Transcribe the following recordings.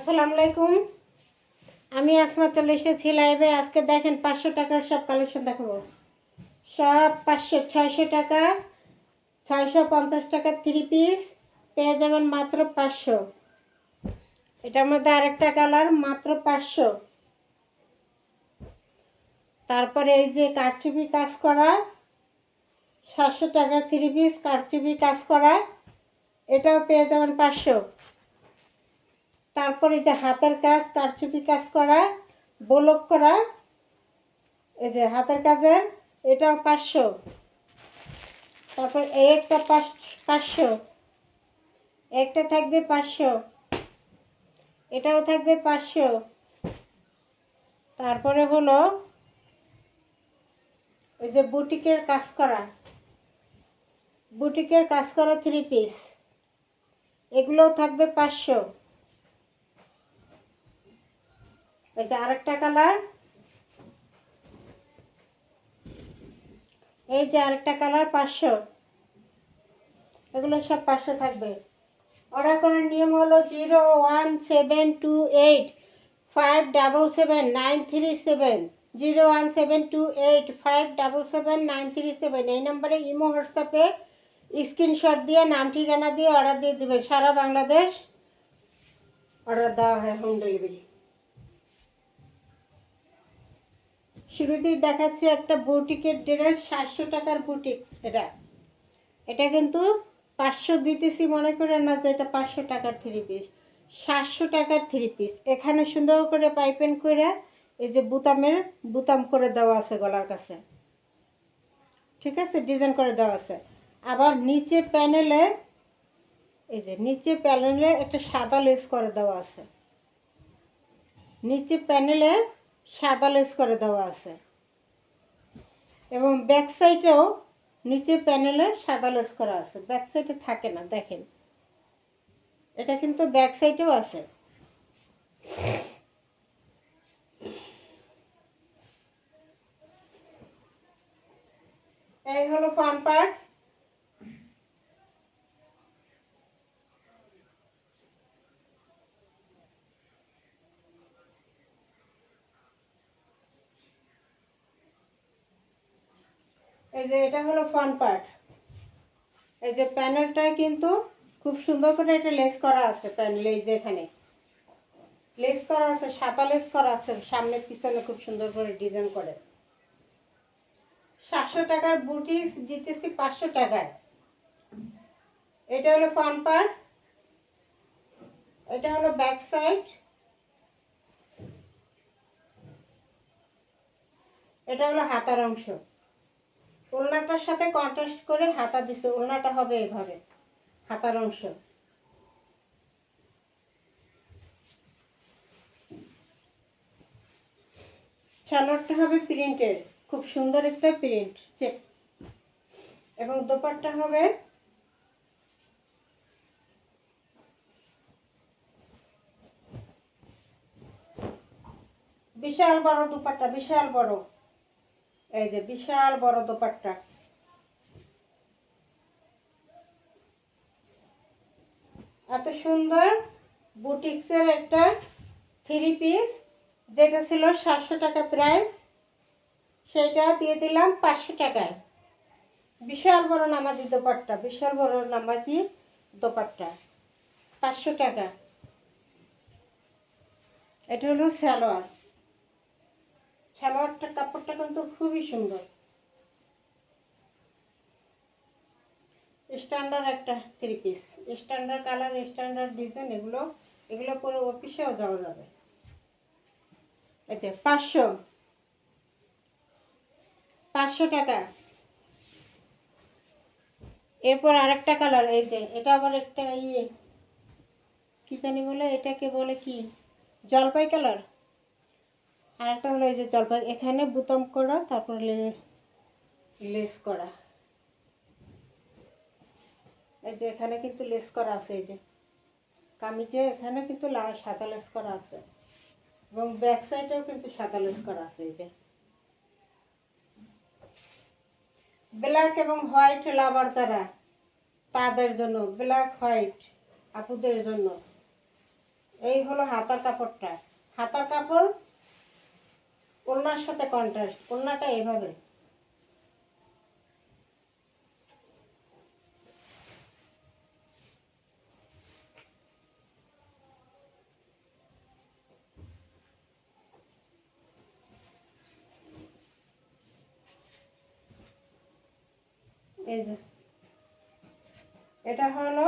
আসসালামু আলাইকুম। আমি আসমা চলে এসেছি লাইভে। আজকে দেখেন পাঁচশো টাকার সব কালেকশন দেখাবো। সব পাঁচশো, ছয়শো টাকা, ছয়শো পঞ্চাশ টাকা থ্রি পিস পেয়ে যাবেন মাত্র পাঁচশো। এটার মধ্যে আরেকটা কালার, মাত্র পাঁচশো। তারপরে এই যে কারচুপি কাজ করা, সাতশো টাকা থ্রি পিস কারচুপি কাজ করা, এটাও পেয়ে যাবেন পাঁচশো। তারপরে যে হাতের কাজ, কারচুপি কাজ করা, বলক করা, এই যে হাতের কাজের, এটাও পাঁচশো। তারপর এই একটা পাঁচ পাঁচশো। একটা থাকবে পাঁচশো। এটাও থাকবে পাঁচশো। তারপরে হলো ওই যে বুটিকের কাজ করা। বুটিকের কাজ করা থ্রি পিস এগুলোও থাকবে পাঁচশো। এই যে আরেকটা কালার। এই যে আরেকটা কালার, পাঁচশো। এগুলো সব পাঁচশো থাকবে। অর্ডার করার নিয়ম হলো zero one seven two eight, five double seven nine three seven. Zero one seven two eight, five double seven nine three seven. এই নম্বরে ইমো, হোয়াটসঅ্যাপে স্ক্রিনশট দিয়ে, নাম, ঠিকানা দিয়ে অর্ডার দিয়ে দেবেন। সারা বাংলাদেশ অর্ডার দেওয়া হয় হোম ডেলিভারি শুরুতেই দেখাচ্ছি একটা বুটিকের ড্রেস সাতশো টাকার বুটিক, এটা। এটা কিন্তু পাঁচশো দিতেছি মনে করে না যে এটা পাঁচশো টাকার থ্রি পিস সাতশো টাকার থ্রি পিস এখানে সুন্দর করে পাইপেন করে এই যে বুতামের, বুতাম করে দেওয়া আছে গলার কাছে। ঠিক আছে? ডিজাইন করে দেওয়া আছে। আবার নিচে প্যানেলে, এই যে নিচে প্যানেলে একটা সাদা লেস করে দেওয়া আছে। নিচে প্যানেলে সাদা লেস করে দেওয়া আছে। এবং ব্যাক সাইডেও নিচে প্যানেলে সাদা লেস করা আছে। ব্যাক সাইডে থাকে না, দেখেন। এটা কিন্তু ব্যাক সাইডেও আছে। এই হলো ফ্রন্ট পার্ট এই যে এটা হলো ফ্রন্ট পার্ট এই যে প্যানেলটায় কিন্তু খুব সুন্দর করে এটা লেস করা আছে প্যানেল এই যে এখানে। লেস করা আছে, সাদা লেস করা আছে, সামনে পিছনে খুব সুন্দর করে ডিজাইন করে। সাতশো টাকার বুটি দিতেছি পাঁচশো টাকায়। এটা হলো ফ্রন্ট পার্ট এটা হলো ব্যাক সাইড এটা হলো হাতার অংশ। ওলনাটার সাথে কন্ট্রাস্ট করে হাতা দিছে ওলনাটা হবে এভাবে, হাতার অংশ। সালোয়ারটা হবে প্রিন্টের, খুব সুন্দর একটা প্রিন্ট, চেক। এবং দোপারটা হবে বিশাল বড় দুপাট্টা, বিশাল বড়। এই যে বিশাল বড় দোপাট্টা। এত সুন্দর বুটিক্সের একটা থ্রি পিস, যেটা ছিল সাতশো টাকা প্রাইস, সেটা দিয়ে দিলাম পাঁচশো টাকায়। বিশাল বড় নামাজি দোপাট্টা, বিশাল বড় নামাজি দোপাট্টা, পাঁচশো টাকা। এটা হলো সালোয়ার। সালোয়ারটা কাপড়টা কিন্তু খুবই সুন্দর। স্ট্যান্ডার্ড একটা three piece standard colour standard design এগুলো এগুলো পরে অফিসেও যাওয়া যাবে। যে পাঁচশো। পাঁচশো টাকা। এরপর আরেকটা কালার এই যে, এটা আবার একটা ইয়ে কি জানি বলে, এটাকে বলে কি? জলপাই কালার আর একটা হলো এই যে জলপাই, এখানে বুতাম করা, তারপর লেস করা। এই যে এখানে কিন্তু লেস করা আছে, এই যে। কামিজে এখানে কিন্তু সাদা লেস করা আছে। এবং ব্যাক সাইডেও কিন্তু সাদা লেস করা আছে, এই যে। ব্ল্যাক এবং হোয়াইট লাভার তারা তাদের জন্য, ব্ল্যাক, হোয়াইট আপুদের জন্য। এই হলো হাতার কাপড়টা। হাতার কাপড় ওড়নার সাথে কন্ট্রাস্ট ওড়নাটা এভাবে। এটা হলো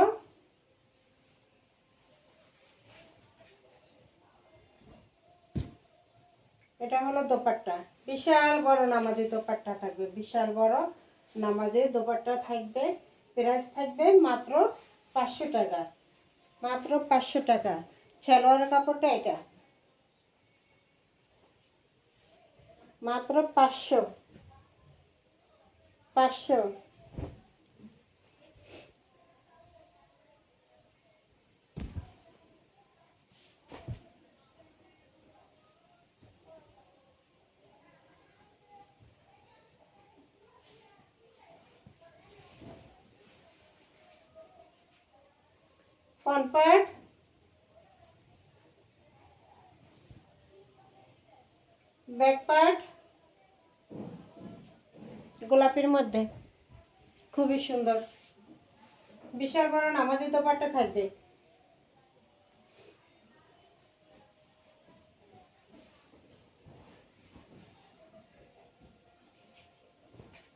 এটা হলো দোপাট্টা। বিশাল বড় নামাজি দোপাট্টা থাকবে, বিশাল বড় নামাজি দোপাট্টা থাকবে। প্রাইস থাকবে মাত্র পাঁচশো টাকা, মাত্র পাঁচশো টাকা। সালোয়ার কাপড়টা এটা। মাত্র পাঁচশো পাঁচশো। পার্ট ব্যাক পার্ট গোলাপির মধ্যে। খুবই সুন্দর। বিশাল বড় নামাজি দোপাট্টা থাকবে।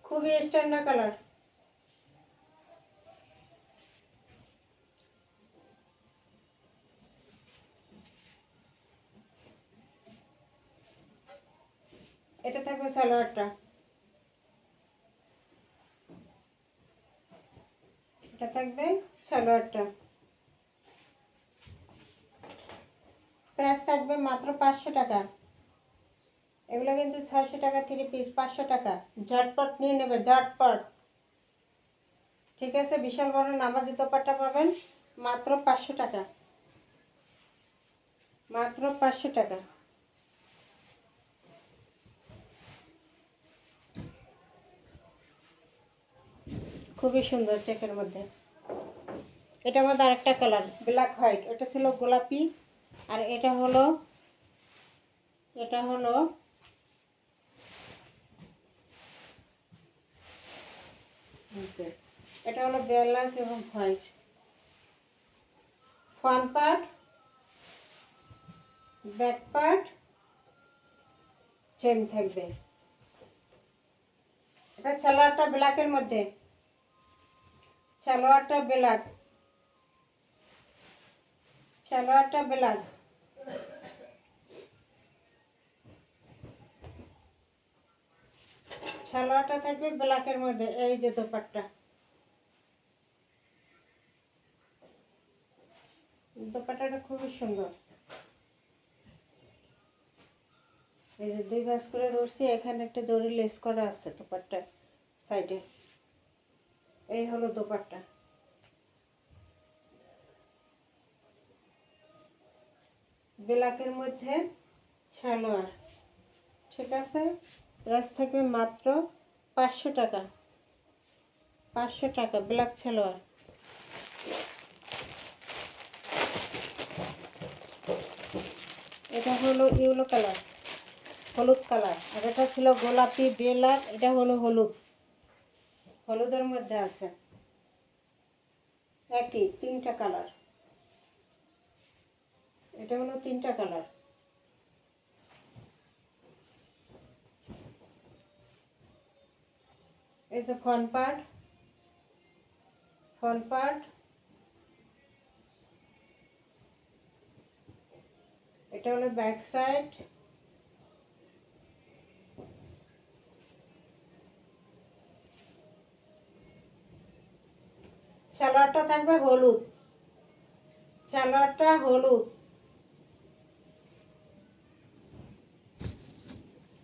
খুবই স্ট্যান্ডার্ড কালার এটা থাকবে সালোয়ারটা এটা থাকবে সালোয়ারটা প্রাইস থাকবে মাত্র পাঁচশো টাকা। এগুলো কিন্তু ছয়শো টাকা থ্রি পিস, পাঁচশো টাকা। ঝটপট নিয়ে নেবে, ঝটপট। ঠিক আছে, বিশাল বড় নামাজি দোপাট্টা পাবেন মাত্র পাঁচশো টাকা। মাত্র পাঁচশো টাকা। খুবই সুন্দর চেকের মধ্যে। এটার মধ্যে আরেকটা কালার ব্ল্যাক হোয়াইট এটা ছিল গোলাপি আর এটা হলো এটা হলো এটা হলো ব্ল্যাক এবং white. Front part back part same থাকবে। এটা সালোয়ারটা ব্ল্যাকের মধ্যে। সালোয়ারটা ব্ল্যাক সালোয়ারটা ব্ল্যাক সালোয়ারটা থাকবে ব্ল্যাকের মধ্যে, এই যে দোপাট্টা। দোপাট্টাটা খুবই সুন্দর। এই যে দুই ভাঁজ করে ধরছি, এখানে একটা দড়ি লেস করা আছে দোপাট্টা সাইডে। এই হলো দোপাট্টা। ব্ল্যাকের মধ্যে সালোয়ার ঠিক আছে? প্রাইস থাকবে মাত্র পাঁচশো টাকা। পাঁচশো টাকা, ব্ল্যাক সালোয়ার এটা হলো ইউলো কালার, হলুদ কালার। আর এটা ছিল গোলাপি বেলার, এটা হলো হলুদ। হলুদের মধ্যে আছে। একই, তিনটা কালার। এটা হলো তিনটা কালার। এই যে ফ্রন্ট পার্ট ফ্রন্ট পার্ট। এটা হলো ব্যাক সাইড। সালোয়ারটা থাকবে হলুদ। সালোয়ারটা হলুদ।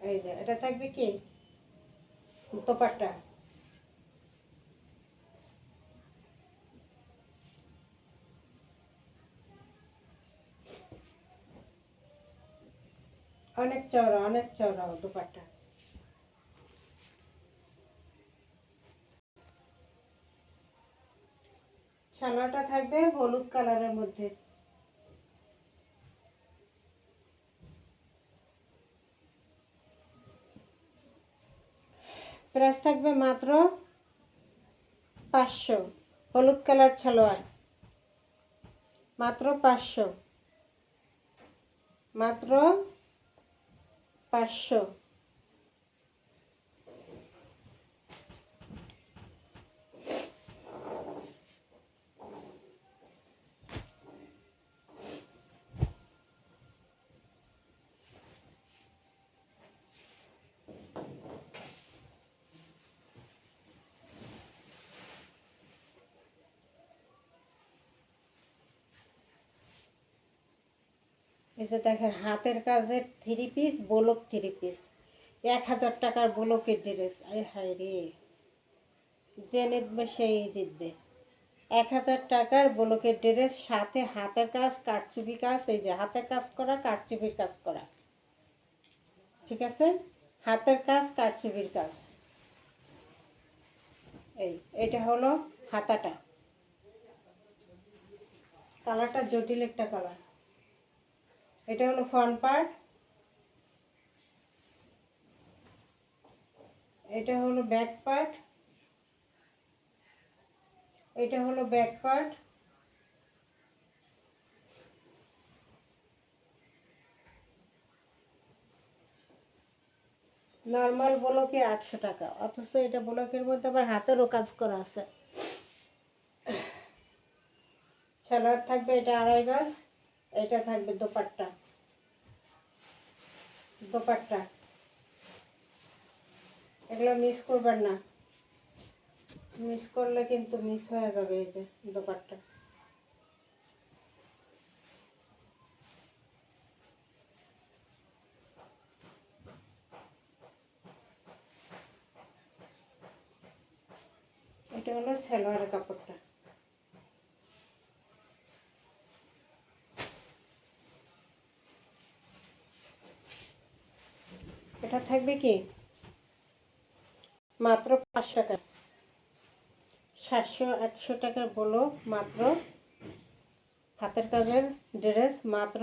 এই যে, এটা থাকবে কি? দোপাট্টা অনেক চওড়া অনেক চওড়া দোপাট্টা ছানাটা থাকবে হলুদ কালারের মধ্যে। প্রাইস থাকবে মাত্র পাঁচশো, হলুদ কালার সালোয়ার মাত্র পাঁচশো মাত্র পাঁচশো। এই যে দেখেন, হাতের কাজের থ্রি পিস বলক থ্রি পিস এক হাজার টাকার বলকের ড্রেস আরে হায় রে। যে নিতবে সেই জিতবে এক হাজার টাকার বলকের ড্রেস সাথে হাতের কাজ, কারচুপি কাজ, এই যে হাতের কাজ করা, কারচুপির কাজ করা। ঠিক আছে? হাতের কাজ, কারচুপির কাজ। এই, এটা হলো হাতাটা। কালারটা জটিল একটা কালার। এটা হলো ফ্রন্ট পার্ট এটা হলো ব্যাক পার্ট এটা হলো ব্যাক পার্ট নর্মাল ব্লকে আটশো টাকা, অথচ এটা ব্লকের মধ্যে আবার হাতেরও কাজ করা আছে। সালোয়ার থাকবে এটা আড়াই গাছ এটা থাকবে দোপাট্টা। দোপাট্টা। এগুলো মিস করবেন না। মিস করলে কিন্তু মিস হয়ে যাবে এই যে দোপাট্টা। এটা হলো সালোয়ারের কাপড়টা এটা থাকবে কি? মাত্র পাঁচশো টাকা। সাতশো আটশো টাকা বলো মাত্র। হাতের কাজের ড্রেস মাত্র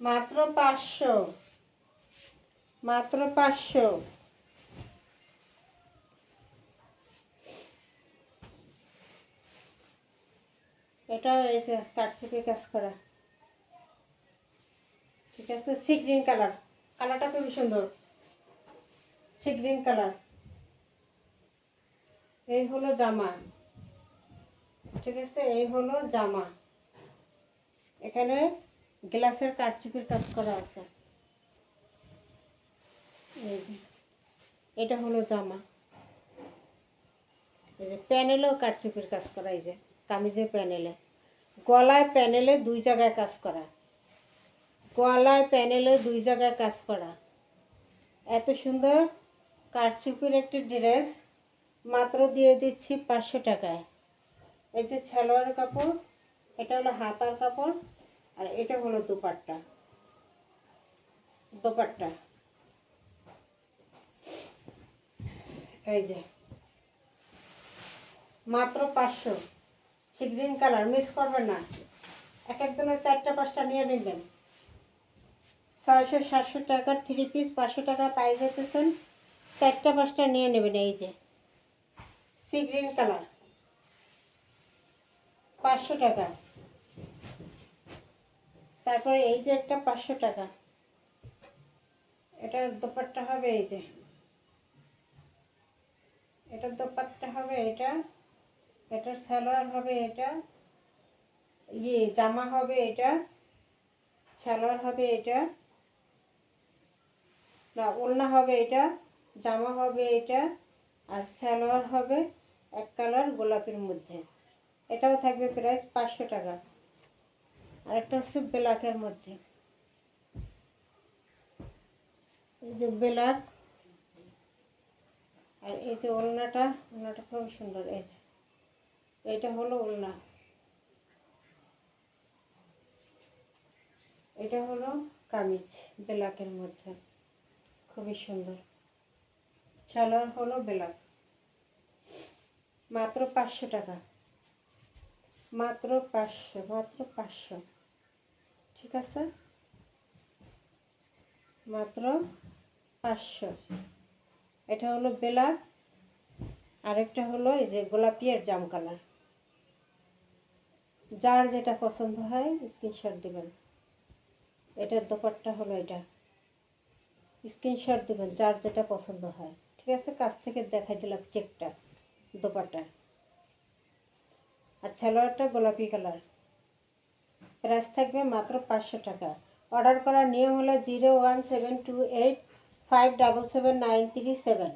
মাত্র পাঁচশো। মাত্র পাঁচশো। এটা এই যে কাটছিপি কাজ করা। ঠিক আছে? Sea green colour. কালারটা খুবই সুন্দর। Sea green colour. এই হলো জামা। ঠিক আছে? এই হলো জামা। এখানে গ্লাসের কারচুপির কাজ করা আছে। এই যে, এটা হলো জামা। এই যে প্যানেলেও কারচুপির কাজ করা, এই যে কামিজের প্যানেলে। গলায় প্যানেলে দুই জায়গায় কাজ করা। গলায় প্যানেলে দুই জায়গায় কাজ করা। এত সুন্দর কারচুপির একটি ড্রেস, মাত্র দিয়ে দিচ্ছি পাঁচশো টাকায়। এই যে সালোয়ার কাপড়, এটা হলো হাতার কাপড়। আর এটা হলো দুপাট্টা। দোপাট্টা। এই যে। মাত্র পাঁচশো। সি গ্রিন কালার মিস করবেন না। এক একজনের চারটা, পাঁচটা নিয়ে নেবেন। ছয়শো, সাতশো টাকার থ্রি পিস পাঁচশো টাকা পাই যেতেছেন চারটা, পাঁচটা নিয়ে নেবেন এই যে। Sea green colour. পাঁচশো টাকা। তারপরে এই যে একটা পাঁচশো টাকা। এটার দোপাট্টা হবে এই যে। এটার দোপাট্টা হবে এটা, এটার সালোয়ার হবে এটা ইয়ে জামা হবে এটা, সালোয়ার হবে এটা, না, ওড়না হবে এটা, জামা হবে এটা, আর সালোয়ার হবে এক কালার গোলাপের মধ্যে। এটাও থাকবে প্রাইস পাঁচশো টাকা। আর একটা হচ্ছে ব্ল্যাকের মধ্যে। এই যে ব্ল্যাক আর এই যে ওলনাটা ওলনাটা খুব সুন্দর, এই যে। এইটা হলো ওলনা। এটা হলো কামিজ ব্ল্যাকের মধ্যে। খুবই সুন্দর। সালোয়ার হলো ব্ল্যাক মাত্র পাঁচশো টাকা। মাত্র পাঁচশো মাত্র পাঁচশো। ঠিক আছে? মাত্র পাঁচশো। এটা হলো ব্ল্যাক আরেকটা হলো এই যে গোলাপি আর জাম কালার। যার যেটা পছন্দ হয় স্ক্রিনশট দেবেন। এটার দোপাট্টা হলো এটা। স্ক্রিনশট দেবেন, যার যেটা পছন্দ হয়। ঠিক আছে? কাছ থেকে দেখাই দিলাম চেকটা, দোপাট্টা। আর সালোয়ারটা গোলাপি কালার। প্রাইস থাকবে মাত্র পাঁচশো টাকা। অর্ডার করার নিয়ম হলো zero one seven two eight five double seven nine three seven.